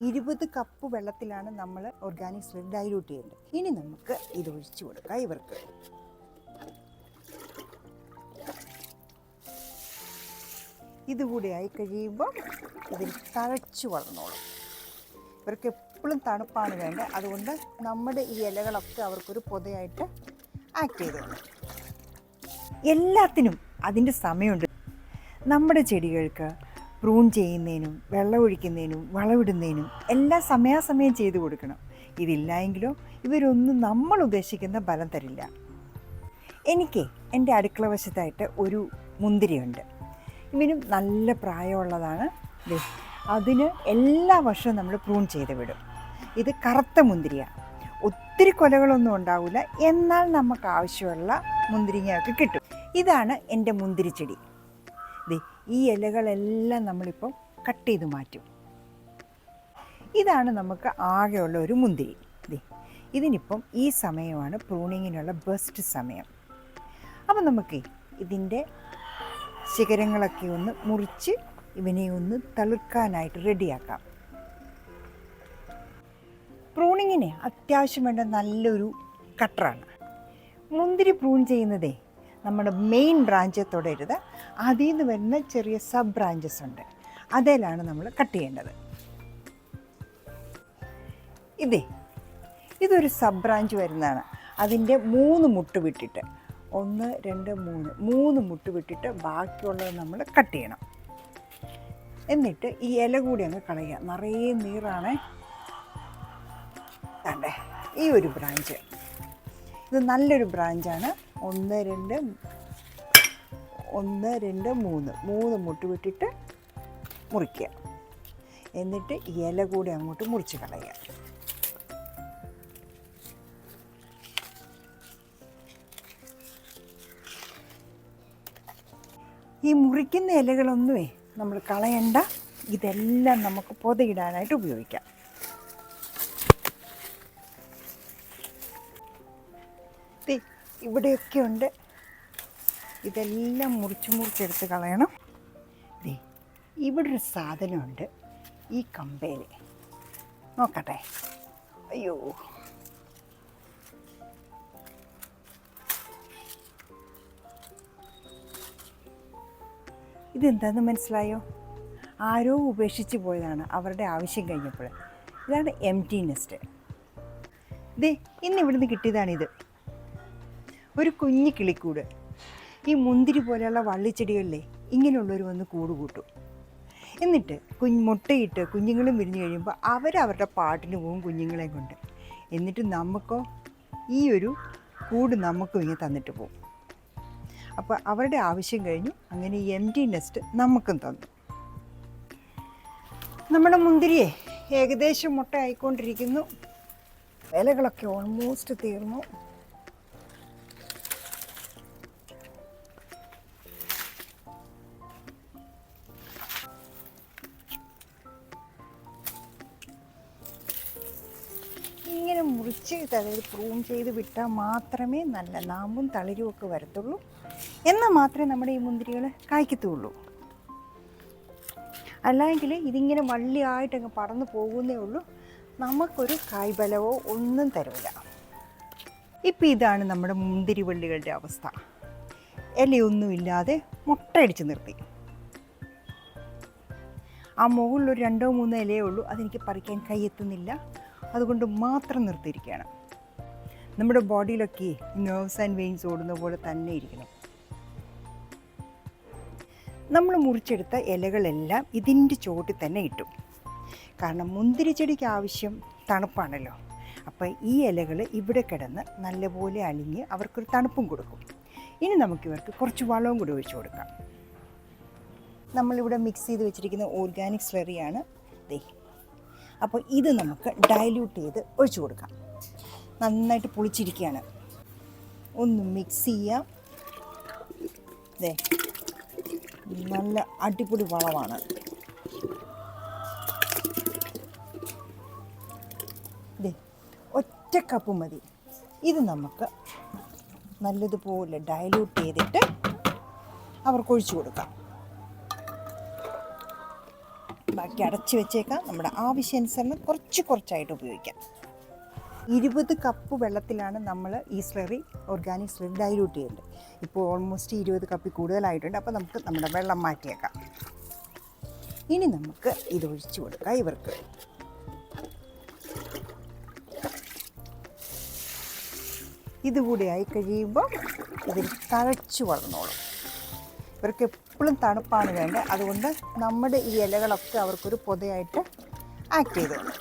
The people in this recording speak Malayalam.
ഇരുപത് കപ്പ് വെള്ളത്തിലാണ് നമ്മൾ ഓർഗാനിക് സ്ലറി ഡൈലൂട്ട് ചെയ്യേണ്ടത്. ഇനി നമുക്ക് ഇത് ഒഴിച്ചു കൊടുക്കാം ഇവർക്ക്. ഇതുകൂടി ആയി കഴിയുമ്പോൾ ഇതിൽ തഴച്ചു വളർന്നോളും. ഇവർക്ക് എപ്പോഴും തണുപ്പാണ് വേണ്ടത്. അതുകൊണ്ട് നമ്മുടെ ഈ ഇലകളൊക്കെ അവർക്കൊരു പൊതയായിട്ട് ആക്ട് ചെയ്തു എല്ലാത്തിനും അതിന്റെ സമയമുണ്ട്. നമ്മുടെ ചെടികൾക്ക് പ്രൂൺ ചെയ്യുന്നതിനും വെള്ളമൊഴിക്കുന്നതിനും വളമിടുന്നതിനും എല്ലാം സമയാസമയം ചെയ്തു കൊടുക്കണം. ഇതില്ലായെങ്കിലോ ഇവരൊന്നും നമ്മൾ ഉദ്ദേശിക്കുന്ന ഫലം തരില്ല. എനിക്ക് എന്റെ അടുക്കള വശത്തായിട്ട് ഒരു മുന്തിരിയുണ്ട്. ഇവനും നല്ല പ്രായമുള്ളതാണ്. അതിന് എല്ലാ വർഷവും നമ്മൾ പ്രൂൺ ചെയ്ത് വിടും. ഇത് കറുത്ത മുന്തിരിയാണ് ഒത്തിരി കൊലകളൊന്നും ഉണ്ടാവില്ല എന്നാൽ നമുക്ക് ആവശ്യമുള്ള മുന്തിരിങ്ങയൊക്കെ കിട്ടും. ഇതാണ് എന്റെ മുന്തിരിച്ചെടി ദേ ഈ ഇലകളെല്ലാം നമ്മളിപ്പോൾ കട്ട് ചെയ്ത് മാറ്റും. ഇതാണ് നമുക്ക് ആകെയുള്ള ഒരു മുന്തിരി. ഇതിനിപ്പം ഈ സമയമാണ് പ്രൂണിങ്ങിനുള്ള ബെസ്റ്റ് സമയം. അപ്പം നമുക്ക് ഇതിന്റെ ശിഖരങ്ങളൊക്കെ ഒന്ന് മുറിച്ച് ഇവനെ ഒന്ന് തളിർക്കാനായിട്ട് റെഡിയാക്കാം. പ്രൂണിങ്ങിന് അത്യാവശ്യം വേണ്ട നല്ലൊരു കട്ടറാണ് മുന്തിരി പ്രൂൺ ചെയ്യുന്നതേ നമ്മുടെ മെയിൻ ബ്രാഞ്ച് തൊടരുത്. അതിൽ നിന്ന് വരുന്ന ചെറിയ സബ് ബ്രാഞ്ചസ് ഉണ്ട്. അതിലാണ് നമ്മൾ കട്ട് ചെയ്യേണ്ടത്. ഇതേ ഇതൊരു സബ് ബ്രാഞ്ച് വരുന്നതാണ്. അതിന്റെ മൂന്ന് മുട്ട് വിട്ടിട്ട് ഒന്ന് രണ്ട് മൂന്ന് മൂന്ന് മുട്ട് വിട്ടിട്ട് ബാക്കിയുള്ളത് നമ്മൾ കട്ട് ചെയ്യണം. എന്നിട്ട് ഈ ഇല കൂടി അങ്ങ് കളയുക. നിറയെ നീറാണ്. കണ്ടേ ഈ ഒരു ബ്രാഞ്ച് ഇത് നല്ലൊരു ബ്രാഞ്ചാണ് ഒന്ന് രണ്ട് ഒന്ന് രണ്ട് മൂന്ന്. മൂന്ന് മുട്ട് വിട്ടിട്ട് മുറിക്കുക. എന്നിട്ട് ഇല കൂടി അങ്ങോട്ട് മുറിച്ച് കളയുക. ഈ മുറിക്കുന്ന ഇലകളൊന്നുമേ നമ്മൾ കളയണ്ട. ഇതെല്ലാം നമുക്ക് പൊതയിടാനായിട്ട് ഉപയോഗിക്കാം. ദേ, ഇവിടെയൊക്കെ ഉണ്ട്. ഇതെല്ലാം മുറിച്ച് മുറിച്ചെടുത്ത് കളയണം. ദേ ഇവിടെ ഒരു സാധനമുണ്ട്. ഈ കമ്പയിൽ നോക്കട്ടെ. അയ്യോ. ഇതെന്താന്ന് മനസ്സിലായോ? ആരോ ഉപേക്ഷിച്ച് പോയതാണ് അവരുടെ ആവശ്യം കഴിഞ്ഞപ്പോൾ. ഇതാണ് എം ടി നെസ്റ്റ് ദേ ഇന്ന് ഇവിടുന്ന് കിട്ടിയതാണിത്. ഒരു കുഞ്ഞു കിളിക്കൂട്. ഈ മുന്തിരി പോലെയുള്ള വള്ളിച്ചെടികളിലെ ഇങ്ങനെയുള്ളവർ വന്ന് കൂട് കൂട്ടും എന്നിട്ട് കുഞ്ഞ് മുട്ടയിട്ട് കുഞ്ഞുങ്ങളും വിരിഞ്ഞു കഴിയുമ്പോൾ അവരവരുടെ പാട്ടിന് പോകും കുഞ്ഞുങ്ങളെയും കൊണ്ട്. എന്നിട്ട് നമുക്കോ ഈ ഒരു കൂട് നമുക്കും ഇങ്ങനെ തന്നിട്ട് പോകും അപ്പോൾ അവരുടെ ആവശ്യം കഴിഞ്ഞു. അങ്ങനെ ഈ എം ടി നെസ്റ്റ് നമുക്കും തന്നു. നമ്മുടെ മുന്തിരിയെ ഏകദേശം മുട്ട ആയിക്കൊണ്ടിരിക്കുന്നു ഇലകളൊക്കെ ഓൾമോസ്റ്റ് തീർന്നു. മുറിച്ച് അതായത് പ്രൂൺ ചെയ്ത് വിട്ടാൽ മാത്രമേ നല്ല നാമ്പും തളിരും ഒക്കെ വരത്തുള്ളൂ. എന്നാൽ മാത്രമേ നമ്മുടെ ഈ മുന്തിരികൾ കായ്ക്കത്തുള്ളൂ. അല്ലെങ്കിൽ ഇതിങ്ങനെ വള്ളിയായിട്ടങ്ങ് പടന്നു പോകുന്നേ ഉള്ളൂ. നമുക്കൊരു കായ്ബലവോ ഒന്നും തരില്ല ഇപ്പം ഇതാണ് നമ്മുടെ മുന്തിരി വള്ളികളുടെ അവസ്ഥ. ഇലയൊന്നുമില്ലാതെ മുട്ടയടിച്ച് നിർത്തി. ആ മുകളിലൊരു രണ്ടോ മൂന്നോ ഇലയേ ഉള്ളൂ. അതെനിക്ക് പറിക്കാൻ കൈയെത്തുന്നില്ല അതുകൊണ്ട് മാത്രം നിർത്തിയിരിക്കുകയാണ്. നമ്മുടെ ബോഡിയിലൊക്കെ നെർവ്സ് ആൻഡ് വെയിൻസ് ഓടുന്ന പോലെ തന്നെ ഇരിക്കണം നമ്മൾ മുറിച്ചെടുത്ത ഇലകളെല്ലാം ഇതിന്റെ ചുവട്ടിൽ തന്നെ ഇട്ടു. കാരണം മുന്തിരി ചെടിക്ക് ആവശ്യം തണുപ്പാണല്ലോ. അപ്പോൾ ഈ ഇലകൾ ഇവിടെ കിടന്ന് നല്ലപോലെ അലിഞ്ഞ് അവർക്കൊരു തണുപ്പും കൊടുക്കും. ഇനി നമുക്കിവർക്ക് കുറച്ച് വളവും കൂടി ഒഴിച്ചു കൊടുക്കാം. നമ്മളിവിടെ മിക്സ് ചെയ്ത് വെച്ചിരിക്കുന്ന ഓർഗാനിക് സ്ലറിയാണ് ദേ അപ്പോൾ ഇത് നമുക്ക് ഡൈല്യൂട്ട് ചെയ്ത് ഒഴിച്ചു കൊടുക്കാം. നന്നായിട്ട് പൊളിച്ചിരിക്കുകയാണ്. ഒന്ന് മിക്സ് ചെയ്യാം. ദേ നല്ല അടിപൊളി വളമാണ്. ദേ ഒറ്റ കപ്പ് മതി. ഇത് നമുക്ക് നല്ലതുപോലെ ഡയലൂട്ട് ചെയ്തിട്ട് അവർക്ക് ഒഴിച്ചു കൊടുക്കാം. കറക്റ്റ് അടച്ച് വെച്ചേക്കാം. നമ്മുടെ ആവശ്യാനുസരണം കുറച്ച് കുറച്ചായിട്ട് ഉപയോഗിക്കാം. ഇരുപത് കപ്പ് വെള്ളത്തിലാണ് നമ്മൾ ഈ സ്ലറി ഓർഗാനിക് സ്ലറി ഡൈല്യൂട്ട് ചെയ്യേണ്ടത്. ഇപ്പോൾ ഓൾമോസ്റ്റ് ഇരുപത് കപ്പിൽ കൂടുതലായിട്ടുണ്ട്. അപ്പോൾ നമുക്ക് നമ്മുടെ വെള്ളം മാറ്റിയേക്കാം. ഇനി നമുക്ക് ഇത് ഒഴിച്ചു കൊടുക്കാം ഇവർക്ക്. ഇതുകൂടി ആയി കഴിയുമ്പോൾ ഇതിൽ തഴച്ചു വളർന്നോളും. ഇവർക്ക് എപ്പോഴും തണുപ്പാണ് വേണ്ടത്. അതുകൊണ്ട് നമ്മുടെ ഈ ഇലകളൊക്കെ അവർക്കൊരു പൊതയായിട്ട് ആക്ട് ചെയ്തോളും